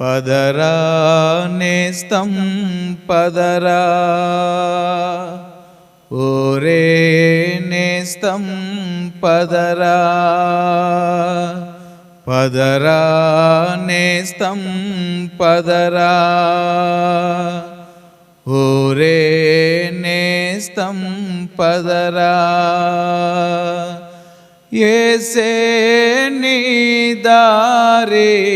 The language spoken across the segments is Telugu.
పదరా నేస్తం పదరా. ఓరే నేస్తం పదరా. పదరా నేస్తం పదరా. ఓరే నేస్తం పదరా. ఏసే నీ దారే.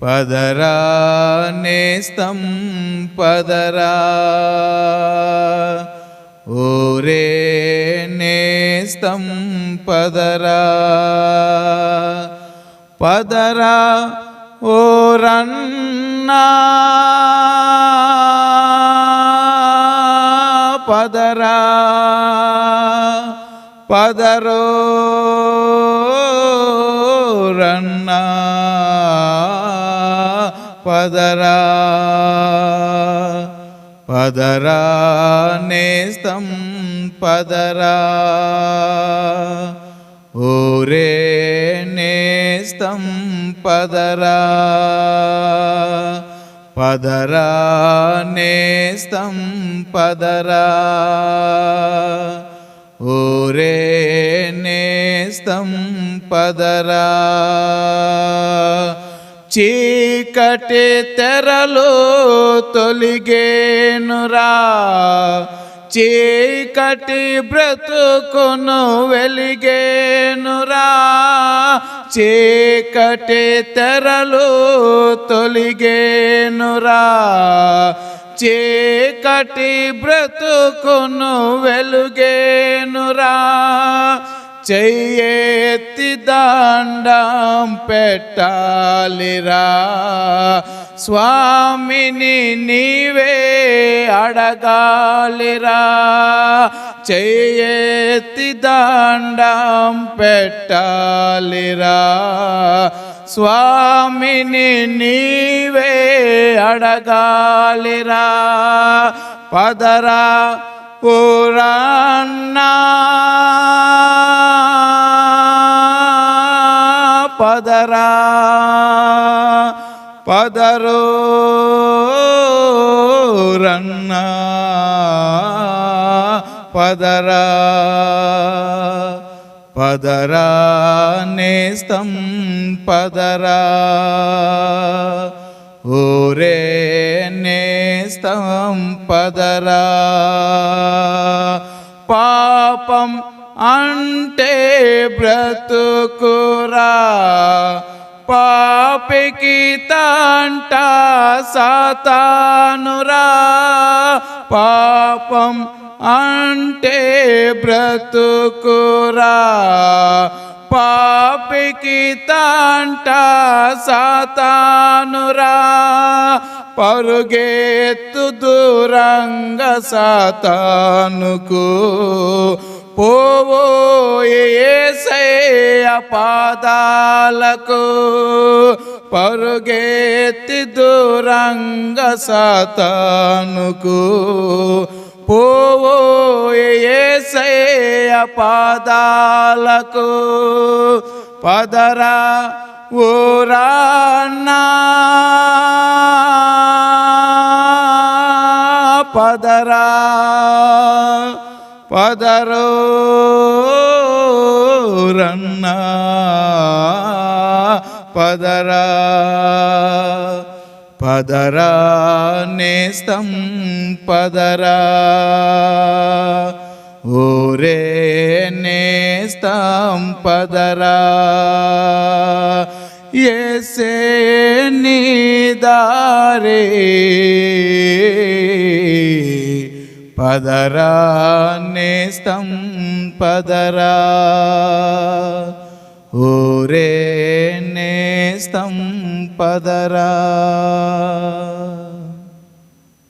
పదరా నేస్తం పదరా ఓరే నేస్తం పదరా పదరా ఓరన్నా పదరా పదరో. పదరా పదరా నేస్తం పదరా ఓరే నేస్తం పదరా పదరా నేస్తం పదరా ఓరే నేస్తం పదరా చీకటి తెరలు తొలిగేనురా. చీకటి బ్రతుకును వెలిగేనురా. చీకటి తెరలు తొలిగేనురా. చీకటి బ్రతుకును వెలుగేనురా. చెయ్యేత్తి దాండా పెట్టాలిరా. స్వామిని నీవే అడగాలిరా. చెయ్యెత్తి దండం పెట్టాలిరా. స్వామిని నీవే అడగాలిరా. పదరా పురాణా పదరా పదరో రన్నా పదరా పదరా నేస్తం పదరా ఓరే నేస్తం పదరా. పాపం అంటే బ్రతుకురా. పాపికి తంట సాతానురా. పాపం అంటే బ్రతుకురా. పాపికి తంట సాతానురా. పరుగేత్తు దూరంగ సాతానుకు పోవో పాదాలకు పరుగేతి దూరంగ సతానుకు. పోవో పాదాలకు పదరా ఊరాన్నా. పదరా పదరో రన్నా పదరా పదరా నేస్తం పదరా ఓరే నేస్తం పదరా ఏసే నీ దారే పదరా నేస్తం పదరా ఓరే నేస్తం పదరా